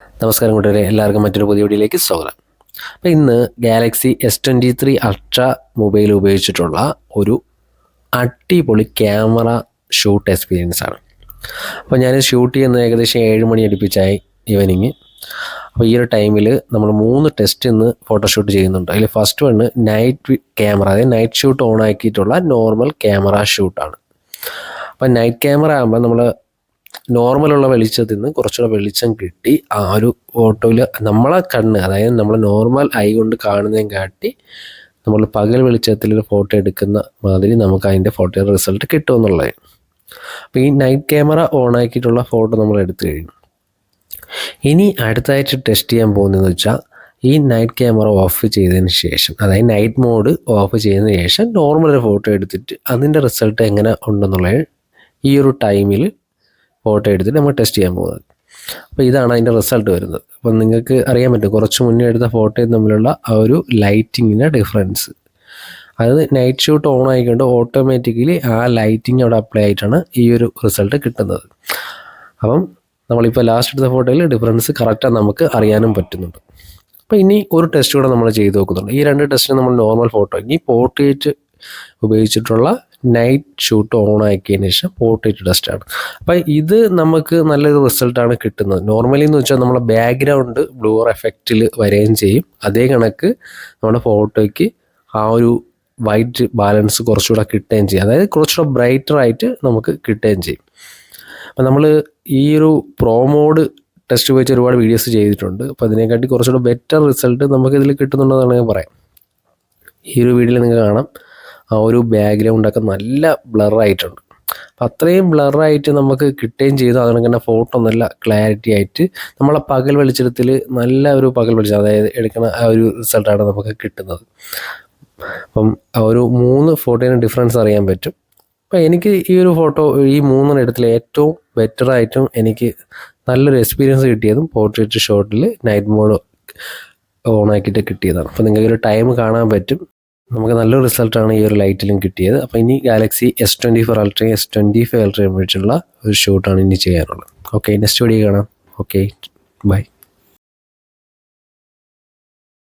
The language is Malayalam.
നമസ്കാരം കൂട്ടുകാരെ എല്ലാവർക്കും മറ്റൊരു പുതിയ വീഡിയോയിലേക്ക് സ്വാഗതം. അപ്പോൾ ഇന്ന് Galaxy S twenty three ultra mobile ഉപയോഗിച്ചിട്ടുള്ള ഒരു അടിപൊളി ക്യാമറ ഷൂട്ട് എക്സ്പീരിയൻസ് ആണ്. അപ്പോൾ ഞാൻ ഷൂട്ട് ചെയ്യുന്നത് ഏകദേശം ഏഴ് മണി അടുപ്പിച്ചായി ഈവനിങ് അപ്പോൾ ഈ ഒരു ടൈമിൽ നമ്മൾ മൂന്ന് ടെസ്റ്റ് ഇന്ന് ഫോട്ടോഷൂട്ട് ചെയ്യുന്നുണ്ട്. അതിൽ ഫസ്റ്റ് വണ് നൈറ്റ് ക്യാമറ അതായത് നൈറ്റ് ഷൂട്ട് ഓൺ ആക്കിയിട്ടുള്ള നോർമൽ ക്യാമറ ഷൂട്ടാണ് അപ്പോൾ നൈറ്റ് ക്യാമറ ആകുമ്പോൾ നമ്മൾ നോർമലുള്ള വെളിച്ചത്തിൽ നിന്ന് കുറച്ചുകൂടെ വെളിച്ചം കിട്ടി. ആ ഒരു ഫോട്ടോയിൽ നമ്മളെ കണ്ണ് അതായത് നമ്മൾ നോർമൽ ഐ കൊണ്ട് കാണുന്നതും കാട്ടി നമ്മൾ പകൽ വെളിച്ചത്തിൽ ഒരു ഫോട്ടോ എടുക്കുന്ന മാതിരി നമുക്ക് അതിന്റെ ഫോട്ടോയുടെ റിസൾട്ട് കിട്ടുമെന്നുള്ളത് അപ്പോൾ ഈ നൈറ്റ് ക്യാമറ ഓൺ ആക്കിയിട്ടുള്ള ഫോട്ടോ നമ്മൾ എടുത്തു കഴിഞ്ഞു. ഇനി അടുത്തായിട്ട് ടെസ്റ്റ് ചെയ്യാൻ പോകുന്നതെന്ന് വെച്ചാൽ ഈ നൈറ്റ് ക്യാമറ ഓഫ് ചെയ്തതിന് ശേഷം അതായത് നൈറ്റ് മോഡ് ഓഫ് ചെയ്തതിന് ശേഷം നോർമൽ ഒരു ഫോട്ടോ എടുത്തിട്ട് അതിന്റെ റിസൾട്ട് എങ്ങനെ ഉണ്ടെന്നുള്ളത് ഈ ഒരു ടൈമിൽ ഫോട്ടോ എടുത്തിട്ട് നമ്മൾ ടെസ്റ്റ് ചെയ്യാൻ പോകുന്നത്. അപ്പോൾ ഇതാണ് അതിന്റെ റിസൾട്ട് വരുന്നത്. അപ്പം നിങ്ങൾക്ക് അറിയാൻ പറ്റും കുറച്ച് മുന്നേ എടുത്ത ഫോട്ടോയും തമ്മിലുള്ള ആ ഒരു ലൈറ്റിങ്ങിന്റെ ഡിഫറൻസ്. അത് നൈറ്റ് ഷൂട്ട് ഓൺ ആയിക്കൊണ്ട് ഓട്ടോമാറ്റിക്കലി ആ ലൈറ്റിംഗ് അവിടെ അപ്ലൈ ആയിട്ടാണ് ഈ ഒരു റിസൾട്ട് കിട്ടുന്നത്. അപ്പം നമ്മളിപ്പോൾ ലാസ്റ്റ് എടുത്ത ഫോട്ടോയിൽ ഡിഫറൻസ് കറക്റ്റാണ് നമുക്ക് അറിയാനും പറ്റുന്നുണ്ട്. അപ്പോൾ ഇനി ഒരു ടെസ്റ്റ് കൂടെ നമ്മൾ ചെയ്ത് നോക്കുന്നുണ്ട്. ഈ രണ്ട് ടെസ്റ്റിന് നമ്മൾ നോർമൽ ഫോട്ടോ ഈ പോർട്രേറ്റ് ഉപയോഗിച്ചിട്ടുള്ള നൈറ്റ് ഷൂട്ട് ഓൺ ആക്കിയതിന് ശേഷം പോർട്രേറ്റ് ഡസ്റ്റ് ആണ്. അപ്പോൾ ഇത് നമുക്ക് നല്ലൊരു റിസൾട്ടാണ് കിട്ടുന്നത്. നോർമലി എന്ന് വെച്ചാൽ നമ്മളെ ബാക്ക്ഗ്രൗണ്ട് ബ്ലൂർ എഫക്റ്റിൽ വരികയും ചെയ്യും. അതേ കണക്ക് നമ്മുടെ ഫോട്ടോയ്ക്ക് ആ ഒരു വൈറ്റ് ബാലൻസ് കുറച്ചുകൂടെ കിട്ടുകയും ചെയ്യും. അതായത് കുറച്ചുകൂടെ ബ്രൈറ്റർ ആയിട്ട് നമുക്ക് കിട്ടുകയും ചെയ്യും. അപ്പം നമ്മൾ ഈ ഒരു പ്രോമോഡ് ടെസ്റ്റ് വെച്ച് ഒരുപാട് വീഡിയോസ് ചെയ്തിട്ടുണ്ട്. അപ്പോൾ അതിനെക്കാട്ടി കുറച്ചുകൂടെ ബെറ്റർ റിസൾട്ട് നമുക്ക് നമുക്കിതിൽ കിട്ടുന്നുണ്ടെന്നാണ് ഞാൻ പറയാം. ഈ ഒരു വീഡിയോയിൽ നിങ്ങൾക്ക് കാണാം. ആ ഒരു ബാക്ക്ഗ്രൗണ്ടൊക്കെ നല്ല ബ്ലറായിട്ടുണ്ട് അപ്പം അത്രയും ബ്ലറായിട്ട് നമുക്ക് കിട്ടുകയും ചെയ്തു. തന്നെ ഫോട്ടോ നല്ല ക്ലാരിറ്റി ആയിട്ട് നമ്മളെ പകൽ വെളിച്ചെടുത്തിൽ നല്ല ഒരു പകൽ വെളിച്ചം അതായത് എടുക്കുന്ന ആ ഒരു റിസൾട്ടാണ് നമുക്ക് കിട്ടുന്നത്. അപ്പം ഒരു മൂന്ന് ഫോട്ടോയിന് ഡിഫറൻസ് അറിയാൻ പറ്റും. അപ്പം എനിക്ക് ഈ ഒരു ഫോട്ടോ ഈ മൂന്നെണ്ണത്തിൽ ഏറ്റവും ബെറ്ററായിട്ടും എനിക്ക് നല്ലൊരു എക്സ്പീരിയൻസ് കിട്ടിയതും പോർട്രേറ്റ് ഷോട്ടിൽ നൈറ്റ് മോഡ് ഓൺ ആക്കിയിട്ട് കിട്ടിയതാണ്. അപ്പോൾ നിങ്ങൾക്ക് ഒരു ടൈം കാണാൻ പറ്റും. നമുക്ക് നല്ലൊരു റിസൾട്ടാണ് ഈ ഒരു ലൈറ്റിലും കിട്ടിയത്. അപ്പോൾ ഇനി ഗാലക്സി എസ് ട്വന്റി ഫോർ അൾട്രയും എസ് ട്വന്റി ഫൈവ് അൾട്രയും വെച്ചുള്ള ഒരു ഷൂട്ടാണ് ഇനി ചെയ്യാറുള്ളത് ഓക്കെ നെക്സ്റ്റ് വീഡിയോ കാണാം. Okay bye